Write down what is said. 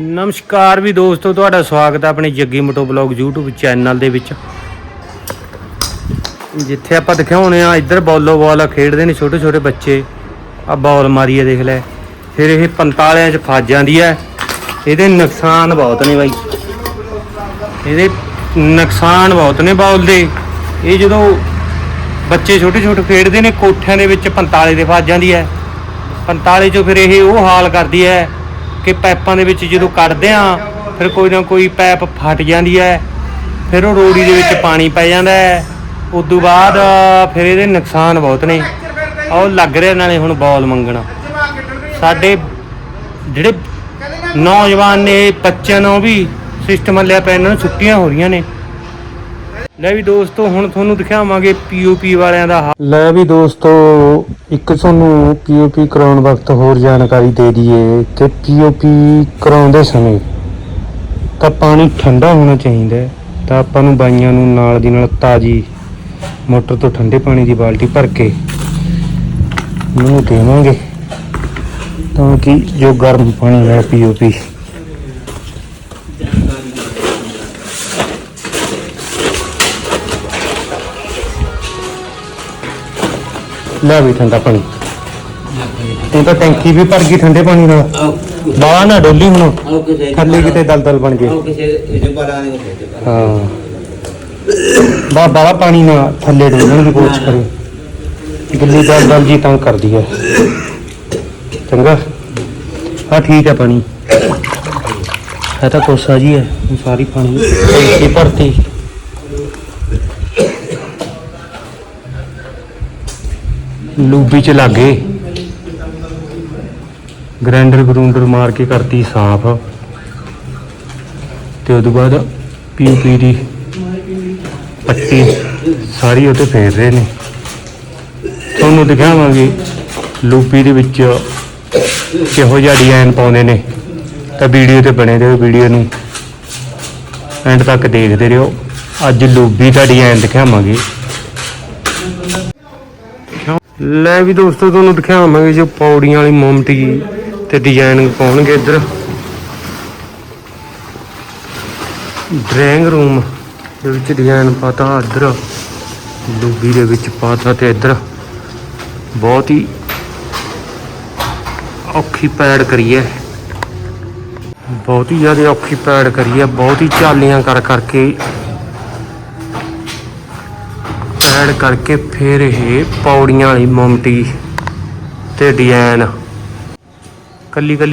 ਨਮਸਕਾਰ ਵੀ ਦੋਸਤੋ, ਤੁਹਾਡਾ ਸਵਾਗਤ ਹੈ ਆਪਣੇ Jaggi moto blog YouTube channel ਦੇ ਵਿੱਚ। ਜਿੱਥੇ ਆਪਾਂ ਦਿਖਾਉਣੇ ਆ, ਇੱਧਰ ਬੋਲੋ ਬਾਲ ਖੇਡਦੇ ਨੇ ਛੋਟੇ ਛੋਟੇ ਬੱਚੇ। ਆ ਬਾਲ ਮਾਰੀਏ ਦੇਖ ਲੈ। ਫਿਰ ਇਹ ਪੰਤਾਲਿਆਂ 'ਚ ਫਸ ਜਾਂਦੀ ਹੈ। ਇਹਦੇ ਨੁਕਸਾਨ ਬਹੁਤ ਨੇ ਬਾਈ। ਇਹਦੇ ਨੁਕਸਾਨ ਬਹੁਤ ਨੇ ਬਾਲ ਦੇ। ਇਹ ਜਦੋਂ ਬੱਚੇ ਛੋਟੇ ਛੋਟੇ ਖੇਡਦੇ ਨੇ, ਕੋਠਿਆਂ ਦੇ ਵਿੱਚ ਪੰਤਾਲੇ ਦੇ ਫਸ ਜਾਂਦੀ ਹੈ। ਪੰਤਾਲੇ 'ਚੋਂ ਫਿਰ ਇਹ ਉਹ ਹਾਲ ਕਰਦੀ ਹੈ। ਕਿ ਪਾਈਪਾਂ ਦੇ ਵਿੱਚ ਜਦੋਂ ਕੱਢਦੇ ਆ ਫਿਰ ਕੋਈ ਨਾ ਕੋਈ ਪਾਈਪ ਫਟ ਜਾਂਦੀ ਹੈ, ਫਿਰ ਉਹ ਰੋੜੀ ਦੇ ਵਿੱਚ ਪਾਣੀ ਪੈ ਜਾਂਦਾ ਹੈ। ਉਦੋਂ ਬਾਅਦ ਫਿਰ ਇਹਦੇ ਨੁਕਸਾਨ ਬਹੁਤ ਨੇ। ਉਹ ਲੱਗ ਰਿਹਾ ਨਾਲੇ ਹੁਣ ਬਾਲ ਮੰਗਣਾ। ਸਾਡੇ ਜਿਹੜੇ ਨੌਜਵਾਨ ਨੇ, ਬੱਚਿਆਂ ਨੂੰ ਵੀ ਸਿਸਟਮ ਲਿਆ ਪਿਆ, ਇਹਨਾਂ ਨੂੰ ਛੁੱਟੀਆਂ ਹੋ ਰਹੀਆਂ ਨੇ। ਲੈ ਵੀ ਦੋਸਤੋ, ਹੁਣ ਤੁਹਾਨੂੰ ਦਿਖਾਵਾਂਗੇ ਪੀਓਪੀ ਵਾਲਿਆਂ ਦਾ ਹਾਲ ਲੈ ਵੀ ਦੋਸਤੋ, ਇੱਕ ਤੁਹਾਨੂੰ ਪੀਓਪੀ ਕਰਾਉਣ ਵਕਤ ਹੋਰ ਜਾਣਕਾਰੀ ਦੇ ਦਈਏ ਕਿ ਪੀਓਪੀ ਕਰਾਉਂਦੇ ਸਮੇਂ ਤਾਂ ਪਾਣੀ ਠੰਡਾ ਹੋਣਾ ਚਾਹੀਦਾ ਹੈ। ਤਾਂ ਆਪਾਂ ਨੂੰ ਬਾਈਆਂ ਨੂੰ ਨਾਲ ਦੀ ਨਾਲ ਤਾਜੀ ਮੋਟਰ ਤੋਂ ਠੰਡੇ ਪਾਣੀ ਦੀ ਬਾਲਟੀ ਭਰ ਕੇ ਉਹਨੂੰ ਦੇਵਾਂਗੇ ਤਾਂ ਕਿ ਜੋ ਗਰਮ ਪਾਣੀ ਹੈ ਪੀਓਪੀ ਲੈ ਵੀ ਠੰਡਾ ਪਾਣੀ। ਇਹ ਤਾਂ ਟੈਂਕੀ ਵੀ ਭਰ ਗਈ ਠੰਡੇ ਪਾਣੀ ਨਾਲ। ਬਾਹਰ ਨਾ ਡੋਲੀ ਹੁਣ। ਥੱਲੇ ਕਿਤੇ ਦਲਦਲ ਬਣ ਗਏ। ਹਾਂ। ਬਾ ਬਾਲਾ ਪਾਣੀ ਨਾ ਥੱਲੇ ਡੋਲਣ ਦੀ ਕੋਸ਼ਿਸ਼ ਕਰੇ। ਗਿੱਲੀ ਦਲਦਲ ਜੀ ਤੰਗ ਕਰਦੀ ਹੈ ਚੰਗਾ। ਹਾਂ, ਠੀਕ ਹੈ ਪਾਣੀ। ਹੈ ਤਾਂ ਕੋਸਾ ਜੀ ਹੈ ਸਾਰੀ ਪਾਣੀ ਟੈਂਕੀ ਭਰਤੀ। ਲੂਬੀ ਚ ਲੱਗੇ ਗ੍ਰੈਂਡਰ ਗਰੂੰਡਰ ਮਾਰ ਕੇ ਕਰਤੀ ਸਾਫ਼। ਤੇ ਉਦੋਂ ਬਾਅਦ ਪੀਪੀ ਦੀ ਪੱਟੀ ਸਾਰੀ ਉਹ ਫੇਰ ਰਹੇ ਨੇ। ਤੁਹਾਨੂੰ ਦਿਖਾਵਾਂਗੇ ਲੂਪੀ ਦੇ ਵਿੱਚ ਕਿਹੋ ਜਿਹਾ ਡਿਜ਼ਾਈਨ ਪਾਉਂਦੇ ਨੇ। ਤਾਂ ਵੀਡੀਓ ਤੇ ਬਣੇ ਰਹੋ ਵੀਡੀਓ ਨੂੰ। ਐਂਡ ਤੱਕ ਦੇਖਦੇ ਰਹੋ। ਅੱਜ ਲੂਬੀ ਦਾ ਡਿਜ਼ਾਈਨ ਦਿਖਾਵਾਂਗੇ। ਲੈ ਵੀ ਦੋਸਤੋ, ਤੁਹਾਨੂੰ ਦਿਖਾਵਾਂਗੇ ਜੋ ਪੌੜੀਆਂ ਵਾਲੀ ਮੋਮਟੀ ਤੇ ਡਿਜ਼ਾਈਨ ਪਾਉਣਗੇ ਇੱਧਰ। ਡਰਾਇੰਗ ਰੂਮ ਦੇ ਵਿੱਚ ਡਿਜ਼ਾਈਨ ਪਾਤਾ, ਇੱਧਰ ਲੂਬੀ ਦੇ ਵਿੱਚ ਪਾਤਾ ਤੇ ਇੱਧਰ ਬਹੁਤ ਹੀ ਔਖੀ ਪੈੜ ਕਰੀਏ ਬਹੁਤ ਹੀ ਜ਼ਿਆਦਾ ਔਖੀ ਪੈੜ ਕਰੀਏ ਬਹੁਤ ਹੀ ਚਾਲੀਆਂ ਕਰ ਕਰਕੇ ਐਡ ਕਰਕੇ ਫਿਰ ਇਹ ਪੌੜੀਆਂ ਵਾਲੀ ਮੋਮਟੀ ਤੇ ਡਿਜ਼ਾਈਨ ਕੱਲੀ ਕੱਲੀ